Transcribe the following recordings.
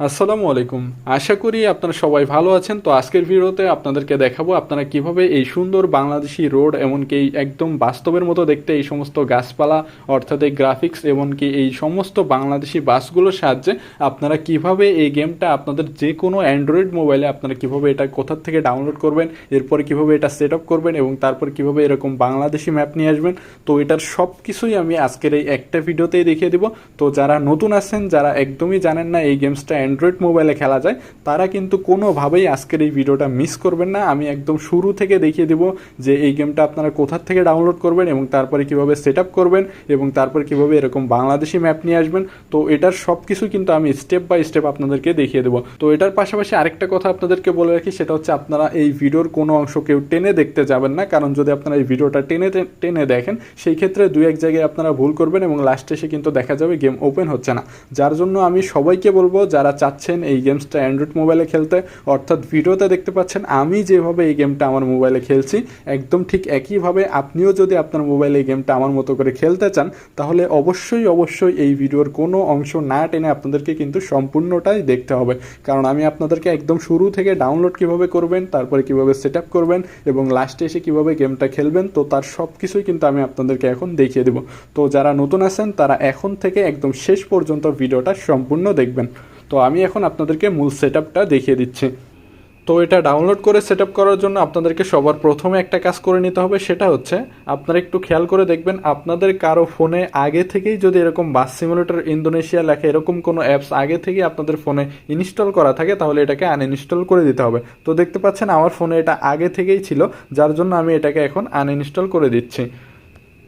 আসসালামু আলাইকুম। আশা করি আপনারা সবাই ভালো আছেন। তো আজকের ভিডিওতে আপনাদেরকে দেখাবো আপনারা কীভাবে এই সুন্দর বাংলাদেশি রোড এমনকি একদম বাস্তবের মতো দেখতে এই সমস্ত গাছপালা, অর্থাৎ এই গ্রাফিক্স এমনকি এই সমস্ত বাংলাদেশি বাসগুলোর সাহায্যে আপনারা কীভাবে এই গেমটা আপনাদের যে কোনো অ্যান্ড্রয়েড মোবাইলে আপনারা কীভাবে এটা কোথা থেকে ডাউনলোড করবেন, এরপর কীভাবে এটা সেট আপ করবেন এবং তারপর কীভাবে এরকম বাংলাদেশি ম্যাপ নিয়ে আসবেন, তো এটার সব কিছুই আমি আজকের এই একটা ভিডিওতেই দেখিয়ে দিব। তো যারা নতুন আছেন, যারা একদমই জানেন না এই গেমসটা অ্যান্ড্রয়েড মোবাইলে খেলা যায়, তারা কিন্তু কোনোভাবেই আজকের এই ভিডিওটা মিস করবেন না। আমি একদম শুরু থেকে দেখিয়ে দিব যে এই গেমটা আপনারা কোথার থেকে ডাউনলোড করবেন এবং তারপরে কীভাবে সেট আপ করবেন এবং তারপর কীভাবে এরকম বাংলাদেশি ম্যাপ নিয়ে আসবেন। তো এটার সব কিছু কিন্তু আমি স্টেপ বাই স্টেপ আপনাদেরকে দেখিয়ে দেবো। তো এটার পাশাপাশি আরেকটা কথা আপনাদেরকে বলে রাখি, সেটা হচ্ছে আপনারা এই ভিডিওর কোনো অংশ কেউ টেনে দেখতে যাবেন না। কারণ যদি আপনারা এই ভিডিওটা টেনে টেনে দেখেন, সেই ক্ষেত্রে দুই এক জায়গায় আপনারা ভুল করবেন এবং লাস্টে এসে কিন্তু দেখা যাবে গেম ওপেন হচ্ছে না। যার জন্য আমি সবাইকে বলব, যারা চাচ্ছেন এই গেমসটা অ্যান্ড্রয়েড মোবাইলে খেলতে। অর্থাৎ ভিডিওতে দেখতে পাচ্ছেন, আমি যেভাবে এই গেমটা আমার মোবাইলে খেলছি, একদম ঠিক একইভাবে আপনিও যদি আপনার মোবাইলে এই গেমটা আমার মতো করে খেলতে চান, তাহলে অবশ্যই অবশ্যই এই ভিডিওর কোনো অংশ না টেনে আপনাদেরকে কিন্তু সম্পূর্ণটাই দেখতে হবে। কারণ আমি আপনাদেরকে একদম শুরু থেকে ডাউনলোড কীভাবে করবেন, তারপরে কীভাবে সেট আপ করবেন এবং লাস্টে এসে কীভাবে গেমটা খেলবেন, তো তার সব কিছুই কিন্তু আমি আপনাদেরকে এখন দেখিয়ে দেবো। তো যারা নতুন আছেন, তারা এখন থেকে একদম শেষ পর্যন্ত ভিডিওটা সম্পূর্ণ দেখবেন। তো আমি এখন আপনাদেরকে মূল সেট দেখিয়ে দিচ্ছি। তো এটা ডাউনলোড করে সেট করার জন্য আপনাদেরকে সবার প্রথমে একটা কাজ করে নিতে হবে, সেটা হচ্ছে আপনারা একটু খেয়াল করে দেখবেন, আপনাদের কারও ফোনে আগে থেকেই যদি এরকম বাস সিমুলেটর ইন্দোনেশিয়া লেখা এরকম কোনো অ্যাপস আগে থেকেই আপনাদের ফোনে ইনস্টল করা থাকে, তাহলে এটাকে আনইনস্টল করে দিতে হবে। তো দেখতে পাচ্ছেন আমার ফোনে এটা আগে থেকেই ছিল, যার জন্য আমি এটাকে এখন আনইনস্টল করে দিচ্ছি।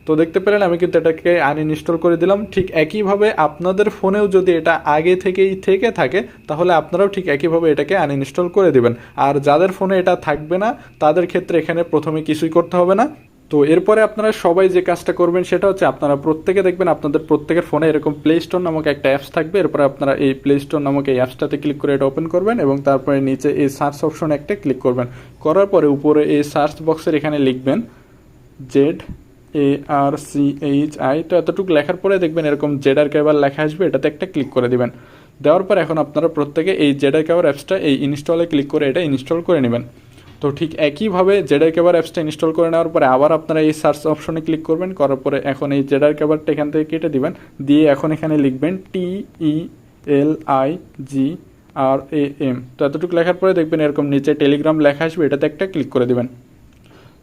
তো দেখতে পেলেন, আমি কিন্তু এটাকে আনইনস্টল করে দিলাম। ঠিক একইভাবে আপনাদের ফোনেও যদি এটা আগে থেকেই থেকে থাকে, তাহলে আপনারাও ঠিক একইভাবে এটাকে আনইনস্টল করে দিবেন। আর যাদের ফোনে এটা থাকবে না, তাদের ক্ষেত্রে এখানে প্রথমে কিছুই করতে হবে না। তো এরপরে আপনারা সবাই যে কাজটা করবেন সেটা হচ্ছে, আপনারা প্রত্যেকে দেখবেন আপনাদের প্রত্যেকের ফোনে এরকম প্লে স্টোর নামক একটা অ্যাপস থাকবে। এরপরে আপনারা এই প্লে স্টোর নামক এই অ্যাপসটাতে ক্লিক করে এটা ওপেন করবেন এবং তারপরে নিচে এই সার্চ অপশন একটা ক্লিক করবেন। করার পরে উপরে এই সার্চ বক্সের এখানে লিখবেন Z A R C H I তো এতটুকু লেখার পরে দেখবেন এরকম জেডার কেবার লেখা আসবে, এটাতে একটা ক্লিক করে দিবেন। দেওয়ার পর এখন আপনারা প্রত্যেকে এই জেডার কেবার অ্যাপসটা এই ইনস্টলে ক্লিক করে এটা ইনস্টল করে নেবেন। তো ঠিক একইভাবে জেডার কেবার অ্যাপসটা ইনস্টল করে নেওয়ার পরে আবার আপনারা এই সার্চ অপশনে ক্লিক করবেন, করার পরে এখন এই জেডার কেবারটা এখান থেকে কেটে দিবেন। দিয়ে এখন এখানে লিখবেন টি ই L I G R A M তো এতটুকু লেখার পরে দেখবেন এরকম নিচে টেলিগ্রাম লেখা আসবে, এটাতে একটা ক্লিক করে দিবেন।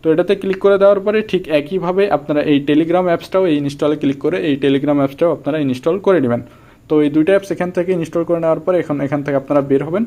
তো এটাতে ক্লিক করে দেওয়ার পরে ঠিক একইভাবে আপনারা এই টেলিগ্রাম অ্যাপসটাও এই ইনস্টলে ক্লিক করে এই টেলিগ্রাম অ্যাপসটাও আপনারা ইনস্টল করে নেবেন। তো এই দুইটা অ্যাপস এখান থেকে ইনস্টল করে নেওয়ার পরে এখন এখান থেকে আপনারা বের হবেন।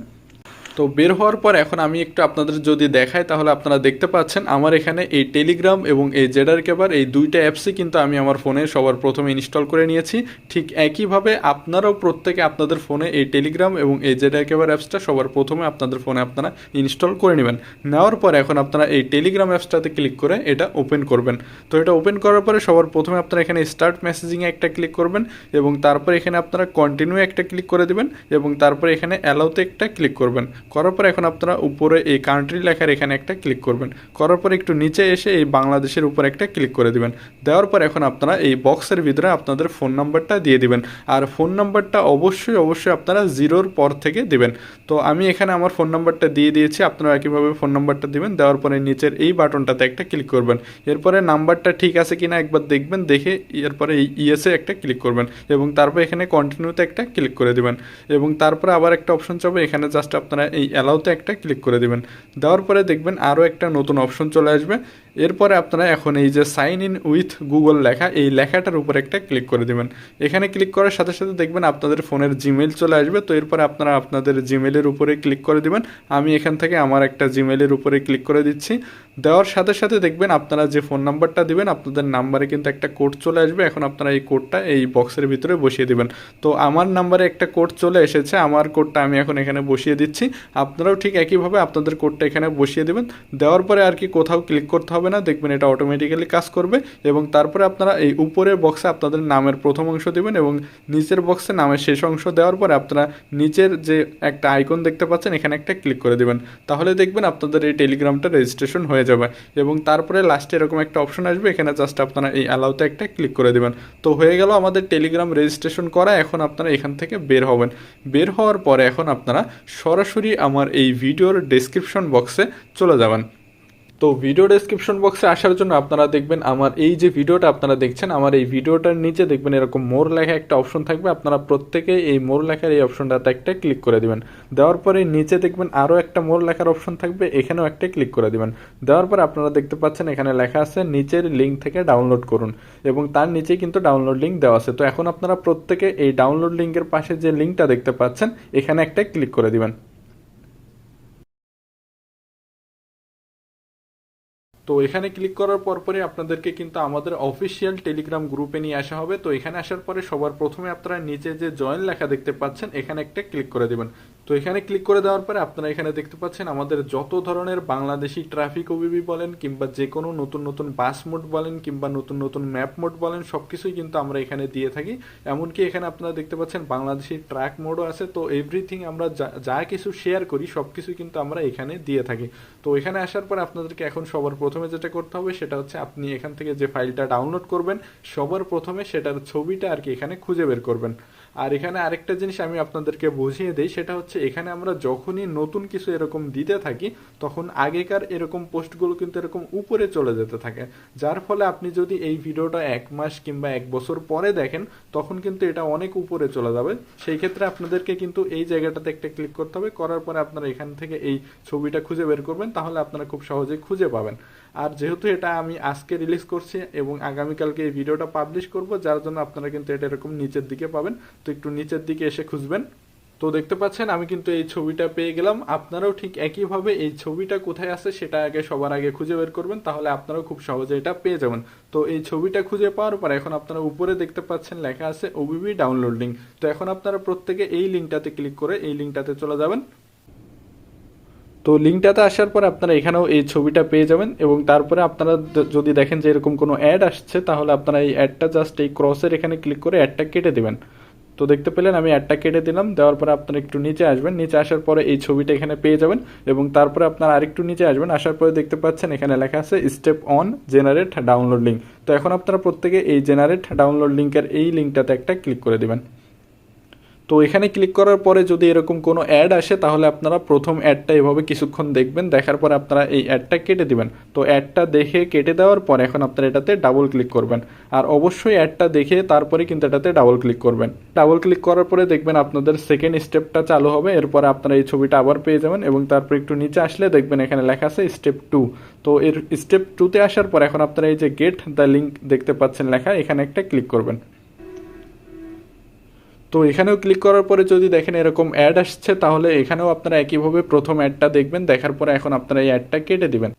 তো বের হওয়ার পর এখন আমি একটু আপনাদের যদি দেখাই, তাহলে আপনারা দেখতে পাচ্ছেন আমার এখানে এই টেলিগ্রাম এবং এই জেডার কেবার এই দুইটা অ্যাপসই কিন্তু আমি আমার ফোনে সবার প্রথমে ইনস্টল করে নিয়েছি। ঠিক একইভাবে আপনারাও প্রত্যেকে আপনাদের ফোনে এই টেলিগ্রাম এবং এই জেডার কেবার অ্যাপসটা সবার প্রথমে আপনাদের ফোনে আপনারা ইনস্টল করে নেবেন। নেওয়ার পর এখন আপনারা এই টেলিগ্রাম অ্যাপসটাতে ক্লিক করে এটা ওপেন করবেন। তো এটা ওপেন করার পরে সবার প্রথমে আপনারা এখানে স্টার্ট মেসেজিংয়ে একটা ক্লিক করবেন এবং তারপরে এখানে আপনারা কন্টিনিউ একটা ক্লিক করে দেবেন এবং তারপরে এখানে অ্যালাউতে একটা ক্লিক করবেন। করার পর এখন আপনারা উপরে এই কান্ট্রি লেখার এখানে একটা ক্লিক করবেন। করার পর একটু নিচে এসে এই বাংলাদেশের উপর একটা ক্লিক করে দিবেন। দেওয়ার পর এখন আপনারা এই বক্সের ভিতরে আপনাদের ফোন নাম্বারটা দিয়ে দিবেন। আর ফোন নাম্বারটা অবশ্যই অবশ্যই আপনারা জিরোর পর থেকে দিবেন। তো আমি এখানে আমার ফোন নাম্বারটা দিয়ে দিয়েছি, আপনারা একইভাবে ফোন নাম্বারটা দিবেন। দেওয়ার পরে নিচের এই বাটনটাতে একটা ক্লিক করবেন। এরপরে নাম্বারটা ঠিক আছে কিনা একবার দেখবেন, দেখে এরপরে এই ইএসএ একটা ক্লিক করবেন। এবং তারপর এখানে কন্টিনিউতে একটা ক্লিক করে দিবেন। এবং তারপরে আবার একটা অপশন চাবে, এখানে জাস্ট আপনারা এই অ্যালাউতে একটা ক্লিক করে দিবেন। দেওয়ার পরে দেখবেন আরও একটা নতুন অপশন চলে আসবে। এরপরে আপনারা এখন এই যে সাইন ইন উইথ গুগল লেখা, এই লেখাটার উপর একটা ক্লিক করে দেবেন। এখানে ক্লিক করার সাথে সাথে দেখবেন আপনাদের ফোনের জিমেল চলে আসবে। তো এরপরে আপনারা আপনাদের জিমেলের উপরে ক্লিক করে দিবেন। আমি এখান থেকে আমার একটা জিমেলের উপরে ক্লিক করে দিচ্ছি। দেওয়ার সাথে সাথে দেখবেন আপনারা যে ফোন নাম্বারটা দিবেন, আপনাদের নাম্বারে কিন্তু একটা কোড চলে আসবে। এখন আপনারা এই কোডটা এই বক্সের ভিতরে বসিয়ে দিবেন। তো আমার নাম্বারে একটা কোড চলে এসেছে। আমার কোডটা আমি এখন এখানে বসিয়ে দিচ্ছি। আপনারাও ঠিক একইভাবে আপনাদের কোডটা এখানে বসিয়ে দেবেন। দেওয়ার পরে আর কি কোথাও ক্লিক করতে হবে হবে না, দেখবেন এটা অটোমেটিক্যালি কাজ করবে এবং তারপরে আপনারা এই উপরের বক্সে আপনাদের নামের প্রথম অংশ দিবেন এবং নিচের বক্সে নামের শেষ অংশ দেওয়ার পরে আপনারা নিচের যে একটা আইকন দেখতে পাচ্ছেন, এখানে একটা ক্লিক করে দিবেন। তাহলে দেখবেন আপনাদের এই টেলিগ্রামটা রেজিস্ট্রেশন হয়ে যাবে এবং তারপরে লাস্টে এরকম একটা অপশন আসবে, এখানে জাস্ট আপনারা এই অ্যালাউতে একটা ক্লিক করে দিবেন। তো হয়ে গেল আমাদের টেলিগ্রাম রেজিস্ট্রেশন করা, এখন আপনারা এখান থেকে বের হবেন। বের হওয়ার পরে এখন আপনারা সরাসরি আমার এই ভিডিওর ডেসক্রিপশন বক্সে চলে যাবেন। তো ভিডিও ডেসক্রিপশন বক্সে আসার জন্য আপনারা দেখবেন আমার এই যে ভিডিওটা আপনারা দেখছেন, আমার এই ভিডিওটার নিচে দেখবেন এরকম মোর লেখা একটা অপশন থাকবে। আপনারা প্রত্যেকে এই মোর লেখার এই অপশনটাতে একটা ক্লিক করে দিবেন। দেওয়ার পরে নিচে দেখবেন আরও একটা মোর লেখার অপশন থাকবে, এখানেও একটা ক্লিক করে দিবেন। দেওয়ার পরে আপনারা দেখতে পাচ্ছেন এখানে লেখা আছে, নিচের লিঙ্ক থেকে ডাউনলোড করুন। এবং তার নিচে কিন্তু ডাউনলোড লিঙ্ক দেওয়া আছে। তো এখন আপনারা প্রত্যেকে এই ডাউনলোড লিঙ্কের পাশে যে লিঙ্কটা দেখতে পাচ্ছেন, এখানে একটা ক্লিক করে দিবেন। তো এখানে ক্লিক করার পরপরই আপনাদেরকে কিন্তু আমাদের অফিসিয়াল টেলিগ্রাম গ্রুপে নিয়ে আসা হবে। তো এখানে আসার পরে সবার প্রথমে আপনারা নিচে যে জয়েন লেখা দেখতে পাচ্ছেন, এখানে একটা ক্লিক করে দিবেন। তো এখানে ক্লিক করে দেওয়ার পরে আপনারা এখানে দেখতে পাচ্ছেন আমাদের যত ধরনের বাংলাদেশি ট্রাফিক ওবিবি বলেন কিংবা যে কোনো নতুন নতুন বাস মোড বলেন কিংবা নতুন নতুন ম্যাপ মোড বলেন সব কিছুই কিন্তু আমরা এখানে দিয়ে থাকি। এমনকি এখানে আপনারা দেখতে পাচ্ছেন বাংলাদেশি ট্র্যাক মোডও আছে। তো এভরিথিং আমরা যা যা কিছু শেয়ার করি সব কিছুই কিন্তু আমরা এখানে দিয়ে থাকি। তো এখানে আসার পর আপনাদেরকে এখন সবার প্রথমে যেটা করতে হবে, সেটা হচ্ছে আপনি এখান থেকে যে ফাইলটা ডাউনলোড করবেন, সবার প্রথমে সেটার ছবিটা আর কি এখানে খুঁজে বের করবেন। আর এখানে আরেকটা জিনিস আমি আপনাদেরকে বুঝিয়ে দিই, সেটা হচ্ছে এখানে আমরা যখনই নতুন কিছু এরকম দিতে থাকি, তখন আগেকার এরকম পোস্টগুলো কিন্তু এরকম উপরে চলে যেতে থাকে। যার ফলে আপনি যদি এই ভিডিওটা এক মাস কিংবা এক বছর পরে দেখেন, তখন কিন্তু এটা অনেক উপরে চলে যাবে। সেই ক্ষেত্রে আপনাদেরকে কিন্তু এই জায়গাটাতে একটা ক্লিক করতে হবে। করার পরে আপনারা এখান থেকে এই ছবিটা খুঁজে বের করবেন, তাহলে আপনারা খুব সহজেই খুঁজে পাবেন। আর যেহেতু এটা আমি আজকে রিলিজ করছি এবং আগামীকালকে এই ভিডিওটা পাবলিশ করব, যার জন্য আপনারা কিন্তু এটা এরকম নিচের দিকে পাবেন। তো একটু নিচের দিকে এসে খুঁজবেন। তো দেখতে পাচ্ছেন, আমি কিন্তু এই ছবিটা পেয়ে গেলাম। আপনারাও ঠিক একইভাবে এই ছবিটা কোথায় আছে সেটা আগে সবার আগে খুঁজে বের করবেন, তাহলে আপনারাও খুব সহজে এটা পেয়ে যাবেন। তো এই ছবিটা খুঁজে পাওয়ার পর এখন আপনারা উপরে দেখতে পাচ্ছেন লেখা আছে ওবিবি ডাউনলোড লিঙ্ক তো এখন আপনারা প্রত্যেকে এই লিঙ্কটাতে ক্লিক করে এই লিঙ্কটাতে চলে যাবেন। তো লিঙ্কটাতে আসার পর আপনারা এখানেও এই ছবিটা পেয়ে যাবেন এবং তারপরে আপনারা যদি দেখেন যে এরকম কোনো অ্যাড আসছে, তাহলে আপনারা এই অ্যাডটা জাস্ট এই ক্রসের এখানে ক্লিক করে অ্যাডটা কেটে দিবেন। তো দেখতে পেলেন, আমি অ্যাডটা কেটে দিলাম, দেওয়ার পরে আপনারা একটু নিচে আসবেন। নিচে আসার পরে এই ছবিটা এখানে পেয়ে যাবেন এবং তারপরে আপনার আরেকটু নিচে আসবেন, আসার পরে দেখতে পাচ্ছেন এখানে লেখা আছে step on generate download link তো এখন আপনারা প্রত্যেকে এই জেনারেট ডাউনলোড লিঙ্কের এই লিঙ্কটাতে একটা ক্লিক করে দিবেন। তো এখানে ক্লিক করার পরে যদি এরকম কোনো অ্যাড আসে, তাহলে আপনারা প্রথম অ্যাডটা এভাবে কিছুক্ষণ দেখবেন, দেখার পরে আপনারা এই অ্যাডটা কেটে দিবেন। তো অ্যাডটা দেখে কেটে দেওয়ার পর এখন আপনারা এটাতে ডাবল ক্লিক করবেন। আর অবশ্যই অ্যাডটা দেখে তারপরে কিন্তু এটাতে ডাবল ক্লিক করবেন। ডাবল ক্লিক করার পরে দেখবেন আপনাদের সেকেন্ড স্টেপটা চালু হবে, এরপরে আপনারা এই ছবিটা আবার পেয়ে যাবেন এবং তারপর একটু নিচে আসলে দেখবেন এখানে লেখা আছে স্টেপ টু তো এর স্টেপ টুতে আসার পর এখন আপনারা এই যে গেট দ্য লিঙ্ক দেখতে পাচ্ছেন লেখা, এখানে একটা ক্লিক করবেন। তো এখানেও ক্লিক করার পরে যদি দেখেন এরকম অ্যাড আসছে, তাহলে এখানেও আপনারা একইভাবে প্রথম অ্যাডটা দেখবেন, দেখার পরে এখন আপনারা এই অ্যাডটা কেটে দিবেন।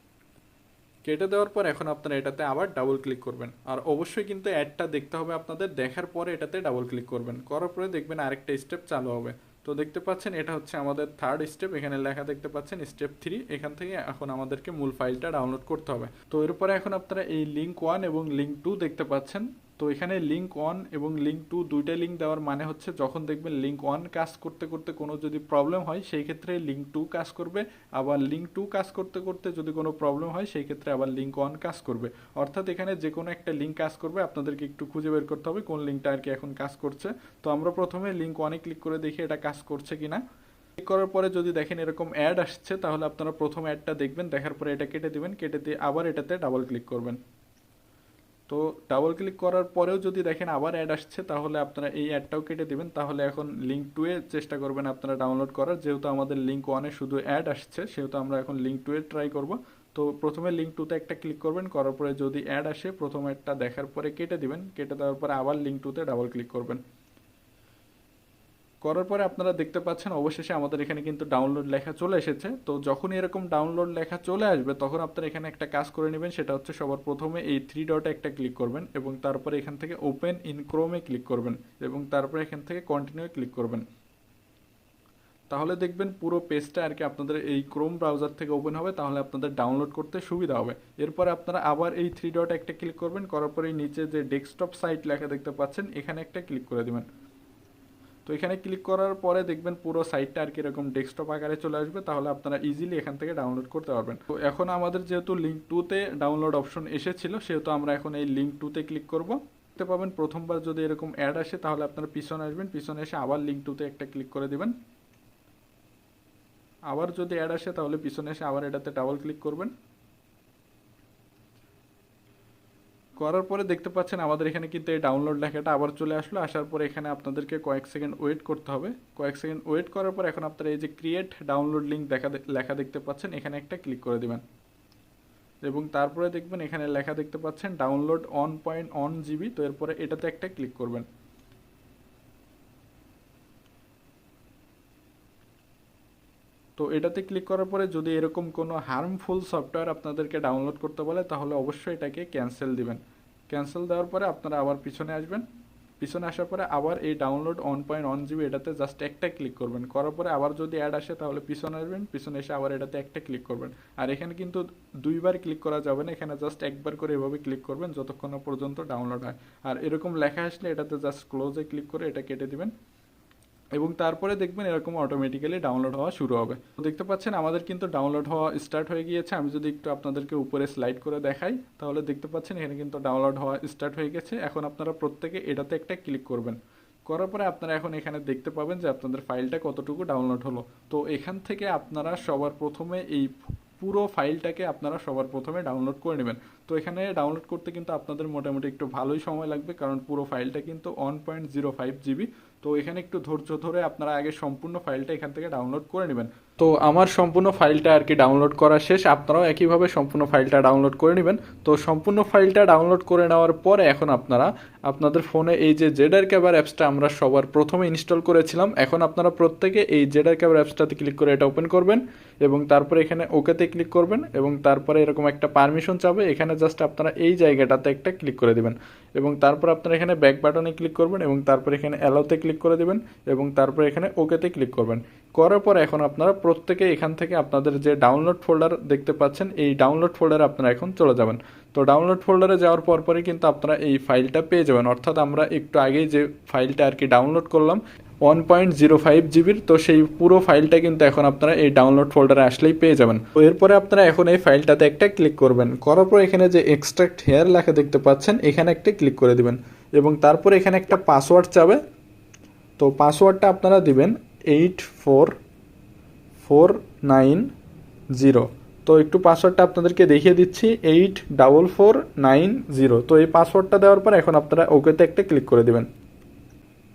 কেটে দেওয়ার পর এখন আপনারা এটাতে আবার ডাবল ক্লিক করবেন। আর অবশ্যই কিন্তু অ্যাডটা দেখতে হবে আপনাদের, দেখার পরে এটাতে ডাবল ক্লিক করবেন। করার পরে দেখবেন আরেকটা স্টেপ চালু হবে। তো দেখতে পাচ্ছেন, এটা হচ্ছে আমাদের থার্ড স্টেপ এখানে লেখা দেখতে পাচ্ছেন স্টেপ থ্রি এখান থেকে এখন আমাদেরকে মূল ফাইলটা ডাউনলোড করতে হবে। তো এরপরে এখন আপনারা এই লিঙ্ক ওয়ান এবং লিঙ্ক টু দেখতে পাচ্ছেন। তো এখানে লিঙ্ক ওয়ান এবং লিঙ্ক টু দুইটা লিঙ্ক দেওয়ার মানে হচ্ছে যখন দেখবেন লিঙ্ক ওয়ান কাজ করতে করতে কোনো যদি প্রবলেম হয়, সেই ক্ষেত্রে লিঙ্ক টু কাজ করবে। আবার লিঙ্ক টু কাজ করতে করতে যদি কোনো প্রবলেম হয়, সেই ক্ষেত্রে আবার লিঙ্ক ওয়ান কাজ করবে। অর্থাৎ এখানে যে কোনো একটা লিঙ্ক কাজ করবে। আপনাদেরকে একটু খুঁজে বের করতে হবে কোন লিঙ্কটা আর কি এখন কাজ করছে। তো আমরা প্রথমে লিঙ্ক ওয়ানে ক্লিক করে দেখি এটা কাজ করছে কিনা। ক্লিক করার পরে যদি দেখেন এরকম অ্যাড আসছে, তাহলে আপনারা প্রথম অ্যাডটা দেখবেন, দেখার পরে এটা কেটে দিবেন। কেটে দিয়ে আবার এটাতে ডাবল ক্লিক করবেন। তো ডাবল ক্লিক করার পরেও যদি দেখেন আবার অ্যাড আসছে, তাহলে আপনারা এই অ্যাডটাও কেটে দেবেন। তাহলে এখন লিঙ্ক টু এ চেষ্টা করবেন আপনারা ডাউনলোড করার। যেহেতু আমাদের লিঙ্ক ওয়ানে শুধু অ্যাড আসছে, সেহেতু আমরা এখন লিঙ্ক টু এ ট্রাই করব। তো প্রথমে লিঙ্ক টুতে একটা ক্লিক করবেন, করার পরে যদি অ্যাড আসে, প্রথম অ্যাডটা দেখার পরে কেটে দিবেন। কেটে দেওয়ার পরে আবার লিঙ্ক টুতে ডাবল ক্লিক করবেন। করার পরে আপনারা দেখতে পাচ্ছেন অবশেষে আমাদের এখানে কিন্তু ডাউনলোড লেখা চলে এসেছে। তো যখনই এরকম ডাউনলোড লেখা চলে আসবে, তখন আপনারা এখানে একটা কাজ করে নেবেন, সেটা হচ্ছে সবার প্রথমে এই থ্রি ডটে একটা ক্লিক করবেন এবং তারপরে এখান থেকে ওপেন ইন ক্রোমে ক্লিক করবেন এবং তারপরে এখান থেকে কন্টিনিউ ক্লিক করবেন। তাহলে দেখবেন পুরো পেজটা আর কি আপনাদের এই ক্রোম ব্রাউজার থেকে ওপেন হবে, তাহলে আপনাদের ডাউনলোড করতে সুবিধা হবে। এরপরে আপনারা আবার এই থ্রি ডট একটা ক্লিক করবেন, করার পরে নিচে যে ডেস্কটপ সাইট লেখা দেখতে পাচ্ছেন, এখানে একটা ক্লিক করে দিবেন। তো এখানে ক্লিক করার পরে দেখবেন পুরো সাইটটা আর কি এরকম ডেস্কটপ আকারে চলে আসবে, তাহলে আপনারা ইজিলি এখান থেকে ডাউনলোড করতে পারবেন। তো এখন আমাদের যেহেতু লিঙ্ক টুতে ডাউনলোড অপশন এসেছিল, সেহেতু আমরা এখন এই লিঙ্ক টুতে ক্লিক করব। দেখতে পাবেন প্রথমবার যদি এরকম অ্যাড আসে, তাহলে আপনারা পিছনে আসবেন, পিছনে এসে আবার লিঙ্ক টুতে একটা ক্লিক করে দেবেন। আবার যদি অ্যাড আসে, তাহলে পিছনে এসে আবার এটাতে ডাবল ক্লিক করবেন। করার পরে দেখতে পাচ্ছেন আমাদের এখানে কিন্তু এই ডাউনলোড লেখাটা আবার চলে আসলো। আসার পরে এখানে আপনাদেরকে কয়েক সেকেন্ড ওয়েট করতে হবে। কয়েক সেকেন্ড ওয়েট করার পর এখন আপনারা এই যে ক্রিয়েট ডাউনলোড লিঙ্ক দেখা লেখা দেখতে পাচ্ছেন, এখানে একটা ক্লিক করে দেবেন। এবং তারপরে দেখবেন এখানে লেখা দেখতে পাচ্ছেন download one point one GB তো এরপরে এটাতে একটা ক্লিক করবেন। তো এটাতে ক্লিক করার পরে যদি এরকম কোনো হার্মফুল সফটওয়্যার আপনাদেরকে ডাউনলোড করতে বলে, তাহলে অবশ্যই এটাকে ক্যান্সেল দিবেন। ক্যান্সেল দেওয়ার পরে আপনারা আবার পিছনে আসবেন। পিছনে আসার পরে আবার এই download one point one GB এটাতে জাস্ট একটা ক্লিক করবেন। করার পরে আবার যদি অ্যাড আসে, তাহলে পিছনে আসবেন, পিছনে এসে আবার এটাতে একটা ক্লিক করবেন। আর এখানে কিন্তু দুইবার ক্লিক করা যাবে না, এখানে জাস্ট একবার করে এভাবে ক্লিক করবেন, যতক্ষণ পর্যন্ত ডাউনলোড হয়। আর এরকম লেখা আসলে এটাতে জাস্ট ক্লোজে ক্লিক করে এটা কেটে দিবেন। এবং তারপরে দেখবেন এরকম অটোমেটিক্যালি ডাউনলোড হওয়া শুরু হবে। তো দেখতে পাচ্ছেন, আমাদের কিন্তু ডাউনলোড হওয়া স্টার্ট হয়ে গিয়েছে। আমি যদি একটু আপনাদেরকে উপরে স্লাইড করে দেখাই, তাহলে দেখতে পাচ্ছেন এখানে কিন্তু ডাউনলোড হওয়া স্টার্ট হয়ে গেছে। এখন আপনারা প্রত্যেকে এটাতে একটা ক্লিক করবেন। করার পরে আপনারা এখন এখানে দেখতে পাবেন যে আপনাদের ফাইলটা কতটুকু ডাউনলোড হলো। তো এখান থেকে আপনারা সবার প্রথমে এই পুরো ফাইলটাকে আপনারা সবার প্রথমে ডাউনলোড করে নেবেন। তো এখানে ডাউনলোড করতে কিন্তু আপনাদের মোটামুটি একটু ভালোই সময় লাগবে, কারণ পুরো ফাইলটা কিন্তু one point zero five GB তো এখানে একটু ধৈর্য ধরে আপনারা আগে সম্পূর্ণ ফাইলটা এখান থেকে ডাউনলোড করে নেবেন। তো আমার সম্পূর্ণ ফাইলটা আর কি ডাউনলোড করা শেষ, আপনারাও একইভাবে সম্পূর্ণ ফাইলটা ডাউনলোড করে নেবেন। তো সম্পূর্ণ ফাইলটা ডাউনলোড করে নেওয়ার পরে এখন আপনারা, আপনাদের ফোনে এই যে জেডার ক্যাবার অ্যাপসটা আমরা সবার প্রথমে ইনস্টল করেছিলাম, এখন আপনারা প্রত্যেকে এই জেডার ক্যাবার অ্যাপসটাতে ক্লিক করে এটা ওপেন করবেন এবং তারপরে এখানে ওকেতে ক্লিক করবেন এবং তারপরে এরকম একটা পারমিশন চাবে, এখানে জাস্ট আপনারা এই জায়গাটাতে একটা ক্লিক করে দিবেন। এবং তারপর আপনারা এখানে ব্যাক বাটনে ক্লিক করবেন এবং তারপর এখানে অ্যালোতে ক্লিক করে দেবেন এবং তারপর এখানে ওকেতে ক্লিক করবেন। করার পর এখন আপনারা প্রত্যেকে এখান থেকে আপনাদের যে ডাউনলোড ফোল্ডার দেখতে পাচ্ছেন, এই ডাউনলোড ফোল্ডারে আপনারা এখন চলে যাবেন। তো ডাউনলোড ফোল্ডারে যাওয়ার পর পরই কিন্তু আপনারা এই ফাইলটা পেয়ে যাবেন। অর্থাৎ আমরা একটু আগেই যে ফাইলটা আর কি ডাউনলোড করলাম ওয়ান পয়েন্ট জিরো ফাইভ জিবির তো সেই পুরো ফাইলটা কিন্তু এখন আপনারা এই ডাউনলোড ফোল্ডারে আসলেই পেয়ে যাবেন। তো এরপরে আপনারা এখন এই ফাইলটাতে একটা ক্লিক করবেন। করার পর এখানে যে এক্সট্রাক্ট হেয়ার লেখা দেখতে পাচ্ছেন, এখানে একটা ক্লিক করে দিবেন। এবং তারপরে এখানে একটা পাসওয়ার্ড চাবে। তো পাসওয়ার্ডটা আপনারা দিবেন eight four four nine zero তো একটু পাসওয়ার্ডটা আপনাদেরকে দেখিয়ে দিচ্ছি eight double four nine zero তো এই পাসওয়ার্ডটা দেওয়ার পর এখন আপনারা ওকেতে একটা ক্লিক করে দিবেন।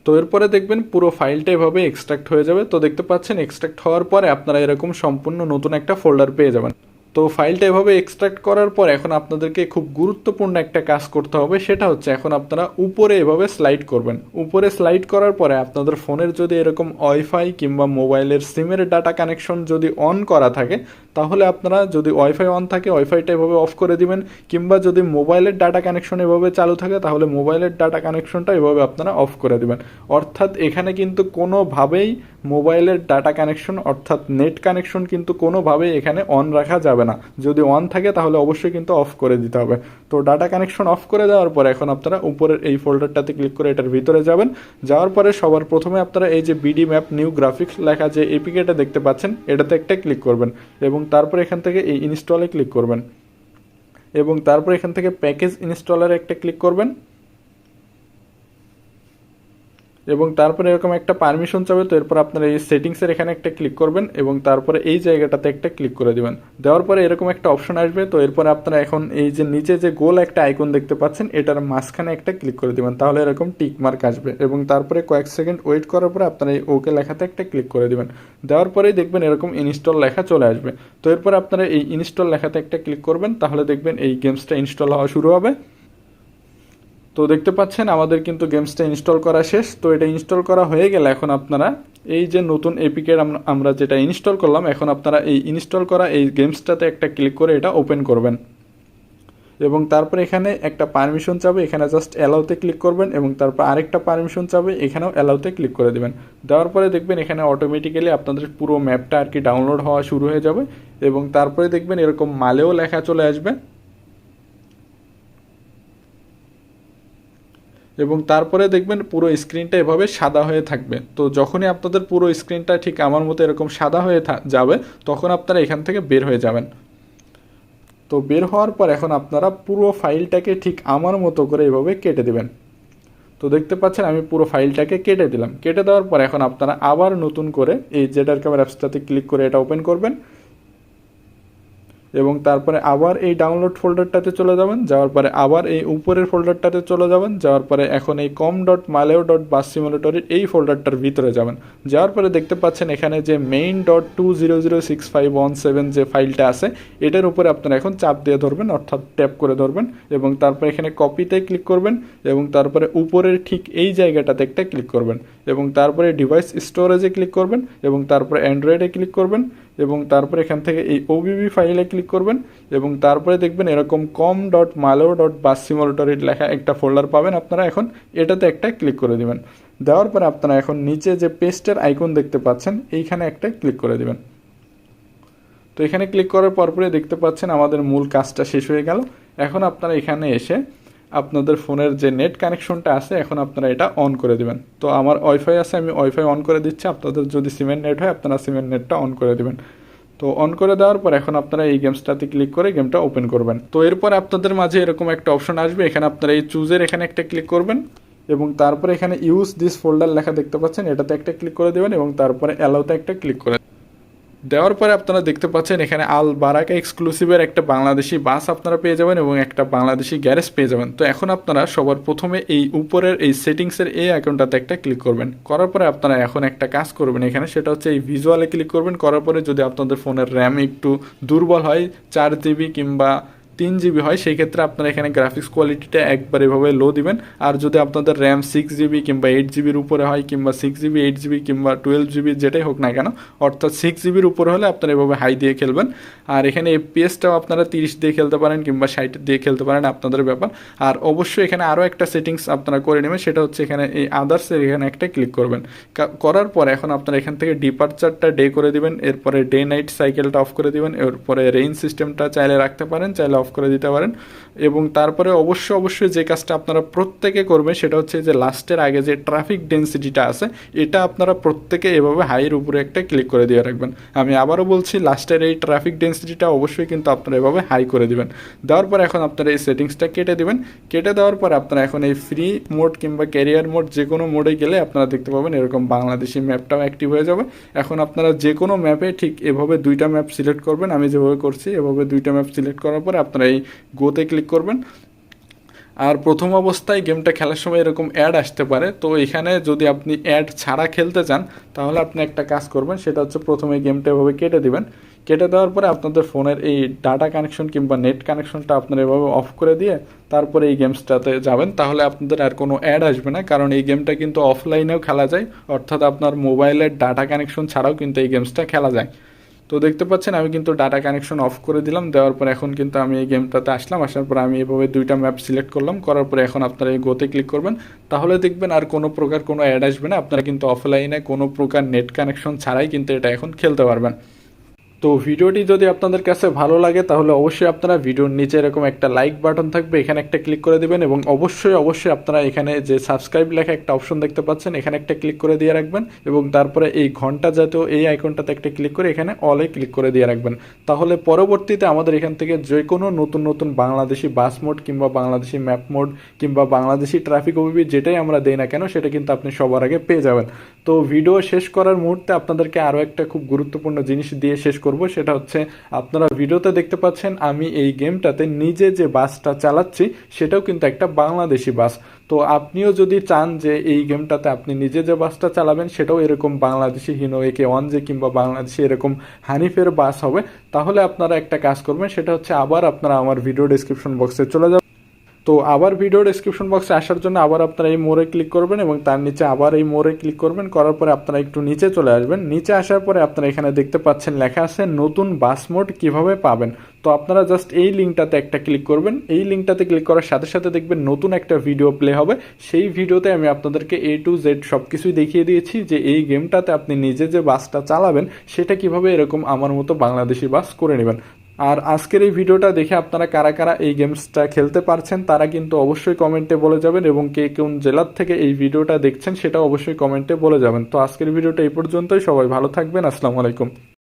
তো এরপরে দেখবেন পুরো ফাইলটা এভাবে এক্সট্রাক্ট হয়ে যাবে। তো দেখতে পাচ্ছেন এক্সট্রাক্ট হওয়ার পরে আপনারা এরকম সম্পূর্ণ নতুন একটা ফোল্ডার পেয়ে যাবেন। তো ফাইলটা এভাবে এক্সট্রাক্ট করার পর এখন আপনাদেরকে খুব গুরুত্বপূর্ণ একটা কাজ করতে হবে, সেটা হচ্ছে এখন আপনারা উপরে এভাবে স্লাইড করবেন। উপরে স্লাইড করার পরে আপনাদের ফোনের যদি এরকম ওয়াইফাই কিংবা মোবাইলের সিমের ডাটা কানেকশন যদি অন করা থাকে তাহলে আপনারা যদি ওয়াইফাই অন থাকে ওয়াইফাইটা এভাবে অফ করে দিবেন, কিংবা যদি মোবাইলের ডাটা কানেকশন এভাবে চালু থাকে, তাহলে মোবাইলের ডাটা কানেকশনটা এভাবে আপনারা অফ করে দিবেন। অর্থাৎ এখানে কিন্তু কোনোভাবেই মোবাইলের ডাটা কানেকশন অর্থাৎ নেট কানেকশন কিন্তু কোনোভাবেই এখানে অন রাখা যাবে না। যদি অন থাকে, তাহলে অবশ্যই কিন্তু অফ করে দিতে হবে। তো ডাটা কানেকশন অফ করে দেওয়ার পর এখন আপনারা উপরের এই ফোল্ডারটাতে ক্লিক করে এটার ভিতরে যাবেন। যাওয়ার পরে সবার প্রথমে আপনারা এই যে বিডি ম্যাপ নিউ গ্রাফিক্স লেখা যে এপিকেটা দেখতে পাচ্ছেন, এটাতে একটা ক্লিক করবেন। এবং তারপর এখান থেকে এই ইনস্টলে ক্লিক করবেন। এবং তারপর এখান থেকে প্যাকেজ ইনস্টলারে একটা ক্লিক করবেন। এবং তারপরে এরকম একটা পারমিশন চাবে, তো এরপর আপনারা এই সেটিংসের এখানে একটা ক্লিক করবেন এবং তারপরে এই জায়গাটাতে একটা ক্লিক করে দিবেন। দেওয়ার পরে এরকম একটা অপশন আসবে, তো এরপরে আপনারা এখন এই যে নিচে যে গোল একটা আইকন দেখতে পাচ্ছেন, এটার মাঝখানে একটা ক্লিক করে দিবেন, তাহলে এরকম টিক মার্ক আসবে। এবং তারপরে কয়েক সেকেন্ড ওয়েট করার পরে আপনারা এই ওকে লেখাতে একটা ক্লিক করে দিবেন। দেওয়ার পরেই দেখবেন এরকম ইনস্টল লেখা চলে আসবে। তো এরপর আপনারা এই ইনস্টল লেখাতে একটা ক্লিক করবেন, তাহলে দেখবেন এই গেমসটা ইনস্টল হওয়া শুরু হবে। তো দেখতে পাচ্ছেন, আমাদের কিন্তু গেমসটা ইনস্টল করা শেষ। তো এটা ইনস্টল করা হয়ে গেলে এখন আপনারা এই যে নতুন এপিকের আমরা যেটা ইনস্টল করলাম, এখন আপনারা এই ইনস্টল করা এই গেমসটাতে একটা ক্লিক করে এটা ওপেন করবেন। এবং তারপরে এখানে একটা পারমিশন চাবে, এখানে জাস্ট অ্যালাউতে ক্লিক করবেন এবং তারপর আরেকটা পারমিশন চাবে, এখানেও অ্যালাউতে ক্লিক করে দেবেন। দেওয়ার পরে দেখবেন এখানে অটোমেটিক্যালি আপনাদের পুরো ম্যাপটা আর কি ডাউনলোড হওয়া শুরু হয়ে যাবে এবং তারপরে দেখবেন এরকম মালেও লেখা চলে আসবে। এবং তারপরে দেখবেন পুরো স্ক্রিনটা এভাবে সাদা হয়ে থাকবে। তো যখনই আপনাদের পুরো স্ক্রিনটা ঠিক আমার মতো এরকম সাদা হয়ে যাবে, তখন আপনারা এখান থেকে বের হয়ে যাবেন। তো বের হওয়ার পর এখন আপনারা পুরো ফাইলটাকে ঠিক আমার মতো করে এভাবে কেটে দেবেন। তো দেখতে পাচ্ছেন আমি পুরো ফাইলটাকে কেটে দিলাম। কেটে দেওয়ার পর এখন আপনারা আবার নতুন করে এই জেডার ক্যামেরা অ্যাপসটাতে ক্লিক করে এটা ওপেন করবেন। এবং তারপরে আবার এই ডাউনলোড ফোল্ডারটাতে চলে যাবেন। যাওয়ার পরে আবার এই উপরের ফোল্ডারটাতে চলে যাবেন। যাওয়ার পরে এখন এই কম ডট মালেও ডট বাস সিমুলেটরের এই ফোল্ডারটার ভিতরে যাবেন। যাওয়ার পরে দেখতে পাচ্ছেন এখানে যে main dot two zero zero six five one seven যে ফাইলটা আছে, এটার উপরে আপনারা এখন চাপ দিয়ে ধরবেন, অর্থাৎ ট্যাপ করে ধরবেন এবং তারপরে এখানে কপিতে ক্লিক করবেন এবং তারপরে উপরের ঠিক এই জায়গাটাতে একটা ক্লিক করবেন এবং তারপরে ডিভাইস স্টোরেজে ক্লিক করবেন এবং তারপরে অ্যান্ড্রয়েডে ক্লিক করবেন এবং তারপরে এখান থেকে এই ওবিবি ফাইলে ক্লিক করবেন এবং তারপরে দেখবেন এরকম কম ডট মালো ডট বাস সিমুলেটরের লেখা একটা ফোল্ডার পাবেন আপনারা এখন। এটাতে একটা ক্লিক করে দিবেন। দেওয়ার পরে আপনারা এখন নিচে যে পেস্টের আইকন দেখতে পাচ্ছেন, এইখানে একটা ক্লিক করে দিবেন। তো এখানে ক্লিক করার পরপরে দেখতে পাচ্ছেন আমাদের মূল কাজটা শেষ হয়ে গেল। এখন আপনারা এখানে এসে আপনাদের ফোনের যে নেট কানেকশনটা আছে, এখন আপনারা এটা অন করে দিবেন। তো আমার ওয়াইফাই আছে, আমি ওয়াইফাই অন করে দিচ্ছি। আপনাদের যদি সিমেন্ট নেট হয়, আপনারা সিমেন্ট নেটটা অন করে দিবেন। তো অন করে দেওয়ার পর এখন আপনারা এই গেমসটাতে ক্লিক করে গেমটা ওপেন করবেন। তো এরপর আপনাদের মাঝে এরকম একটা অপশন আসবে। এখানে আপনারা এই চুজের এখানে একটা ক্লিক করবেন এবং তারপরে এখানে ইউজ দিস ফোল্ডার লেখা দেখতে পাচ্ছেন। এটাতে একটা ক্লিক করে দেবেন এবং তারপরে অ্যালাউতে একটা ক্লিক করে দেওয়ার পরে আপনারা দেখতে পাচ্ছেন এখানে আল বারাকা এক্সক্লুসিভের একটা বাংলাদেশি বাস আপনারা পেয়ে যাবেন এবং একটা বাংলাদেশি গ্যারেজ পেয়ে যাবেন। তো এখন আপনারা সবার প্রথমে এই উপরের এই সেটিংসের এই অ্যাকাউন্টটাতে একটা ক্লিক করবেন। করার পরে আপনারা এখন একটা কাজ করবেন এখানে, সেটা হচ্ছে এই ভিজুয়ালে ক্লিক করবেন। করার পরে যদি আপনাদের ফোনের র্যাম একটু দুর্বল হয়, চার জিবি কিংবা তিন জিবি হয়, সেই ক্ষেত্রে আপনারা এখানে গ্রাফিক্স কোয়ালিটিটা একবার এভাবে লো দিবেন। আর যদি আপনাদের র্যাম সিক্স জিবি কিংবা এইট জিবির উপরে হয়, কিংবা সিক্স জিবি এইট জিবি কিংবা টুয়েলভ জিবি, যেটাই হোক না কেন, অর্থাৎ সিক্স জিবির উপরে হলে আপনারা এভাবে হাই দিয়ে খেলবেন। আর এখানে এফপিএসটাও আপনারা তিরিশ দিয়ে খেলতে পারেন কিংবা ষাট দিয়ে খেলতে পারেন, আপনাদের ব্যাপার। আর অবশ্যই এখানে আরও একটা সেটিংস আপনারা করে নেবেন, সেটা হচ্ছে এখানে এই আদার্সের এখানে একটা ক্লিক করবেন। করার পর এখন আপনারা এখান থেকে ডিপার্চারটা ডে করে দিবেন, এরপরে ডে নাইট সাইকেলটা অফ করে দিবেন, এরপরে রেইন সিস্টেমটা চাইলে রাখতে পারেন, চাইলে অফ করে দিতে পারেন। এবং তারপরে অবশ্যই অবশ্যই যে কাজটা আপনারা প্রত্যেকে করবেন সেটা হচ্ছে যে লাস্টের আগে যে ট্রাফিক ডেন্সিটিটা আছে, এটা আপনারা প্রত্যেকে এভাবে হাইয়ের উপরে একটা ক্লিক করে দিয়ে রাখবেন। আমি আবারও বলছি, লাস্টের এই ট্রাফিক ডেন্সিটিটা অবশ্যই কিন্তু আপনারা এভাবে হাই করে দিবেন। দেওয়ার পর এখন আপনারা এই সেটিংসটা কেটে দিবেন। কেটে দেওয়ার পর আপনারা এখন এই ফ্রি মোড কিংবা ক্যারিয়ার মোড যে কোনো মোডে গেলে আপনারা দেখতে পাবেন এরকম বাংলাদেশি ম্যাপটাও অ্যাক্টিভ হয়ে যাবে। এখন আপনারা যে কোনো ম্যাপে ঠিক এভাবে দুইটা ম্যাপ সিলেক্ট করবেন। আমি যেভাবে করছি, এভাবে দুইটা ম্যাপ সিলেক্ট করার পরে আপনারা এই গোতে ক্লিক করবেন। আর প্রথম অবস্থায় গেমটা খেলার সময় এরকম অ্যাড আসতে পারে। তো এখানে যদি আপনি অ্যাড ছাড়া খেলতে চান, তাহলে আপনি একটা কাজ করবেন, সেটা হচ্ছে প্রথমে গেমটা এভাবে কেটে দিবেন। কেটে দেওয়ার পরে আপনাদের ফোনের এই ডাটা কানেকশন কিংবা নেট কানেকশনটা আপনারা এভাবে অফ করে দিয়ে তারপরে এই গেমসটাতে যাবেন। তাহলে আপনাদের আর কোনো অ্যাড আসবে না, কারণ এই গেমটা কিন্তু অফলাইনেও খেলা যায়। অর্থাৎ আপনার মোবাইলের ডাটা কানেকশন ছাড়াও কিন্তু এই গেমসটা খেলা যায়। তো দেখতে পাচ্ছেন, আমি কিন্তু ডাটা কানেকশন অফ করে দিলাম। দেওয়ার পর এখন কিন্তু আমি এই গেমটাতে আসলাম। আসার পর আমি এভাবে দুইটা ম্যাপ সিলেক্ট করলাম। করার পরে এখন আপনারা এই গোতে ক্লিক করবেন। তাহলে দেখবেন আর কোনো প্রকার কোনো অ্যাড আসবে না। আপনারা কিন্তু অফলাইনে কোনো প্রকার নেট কানেকশন ছাড়াই কিন্তু এটা এখন খেলতে পারবেন। তো ভিডিওটি যদি আপনাদের কাছে ভালো লাগে, তাহলে অবশ্যই আপনারা ভিডিওর নিচে এরকম একটা লাইক বাটন থাকবে, এখানে একটা ক্লিক করে দিবেন এবং অবশ্যই অবশ্যই আপনারা এখানে যে সাবস্ক্রাইব লেখা একটা অপশন দেখতে পাচ্ছেন, এখানে একটা ক্লিক করে দিয়ে রাখবেন এবং তারপরে এই ঘণ্টা জাতীয় এই আইকনটাতে একটা ক্লিক করে এখানে অলে ক্লিক করে দিয়ে রাখবেন। তাহলে পরবর্তীতে আমাদের এখান থেকে যে কোনো নতুন নতুন বাংলাদেশি বাস মোড কিংবা বাংলাদেশি ম্যাপ মোড কিংবা বাংলাদেশি ট্রাফিক ওবিবি যেটাই আমরা দেই না কেন, সেটা কিন্তু আপনি সবার আগে পেয়ে যাবেন। তো ভিডিও শেষ করার মুহূর্তে আপনাদেরকে আরও একটা খুব গুরুত্বপূর্ণ জিনিস দিয়ে শেষ করব, সেটা হচ্ছে আপনারা ভিডিওতে দেখতে পাচ্ছেন, আমি এই গেমটাতে নিজে যে বাসটা চালাচ্ছি, সেটাও কিন্তু একটা বাংলাদেশি বাস। তো আপনিও যদি চান যে এই গেমটাতে আপনি নিজে যে বাসটা চালাবেন, সেটাও এরকম Bangladeshi Hino, A K one J কিংবা বাংলাদেশি এরকম হানিফের বাস হবে, তাহলে আপনারা একটা কাজ করবেন, সেটা হচ্ছে আবার আপনারা আমার ভিডিও ডিসক্রিপশন বক্সে চলে যাবেন। তো আবার ভিডিও ডেসক্রিপশন বক্সে আসার জন্য আবার আপনারা এই মোড়ে ক্লিক করবেন এবং তার নিচে আবার এই মোড়ে ক্লিক করবেন। করার পরে আপনারা একটু নিচে চলে আসবেন। নিচে আসার পরে আপনারা এখানে দেখতে পাচ্ছেন লেখা আছে, নতুন বাস মোড কীভাবে পাবেন? তো আপনারা জাস্ট এই লিঙ্কটাতে একটা ক্লিক করবেন। এই লিঙ্কটাতে ক্লিক করার সাথে সাথে দেখবেন নতুন একটা ভিডিও প্লে হবে। সেই ভিডিওতে আমি আপনাদেরকে এ টু জেড সব কিছুই দেখিয়ে দিয়েছি যে এই গেমটাতে আপনি নিজে যে বাসটা চালাবেন, সেটা কীভাবে এরকম আমার মতো বাংলাদেশি বাস করে নেবেন। আর আজকের এই ভিডিওটা দেখে আপনারা কারা কারা এই গেমসটা খেলতে পারছেন, তারা কিন্তু অবশ্যই কমেন্টে বলে যাবেন এবং কে কোন জেলার থেকে এই ভিডিওটা দেখছেন সেটা অবশ্যই কমেন্টে বলে যাবেন। তো আজকের ভিডিওটা এই পর্যন্তই, সবাই ভালো থাকবেন, আসসালামু আলাইকুম।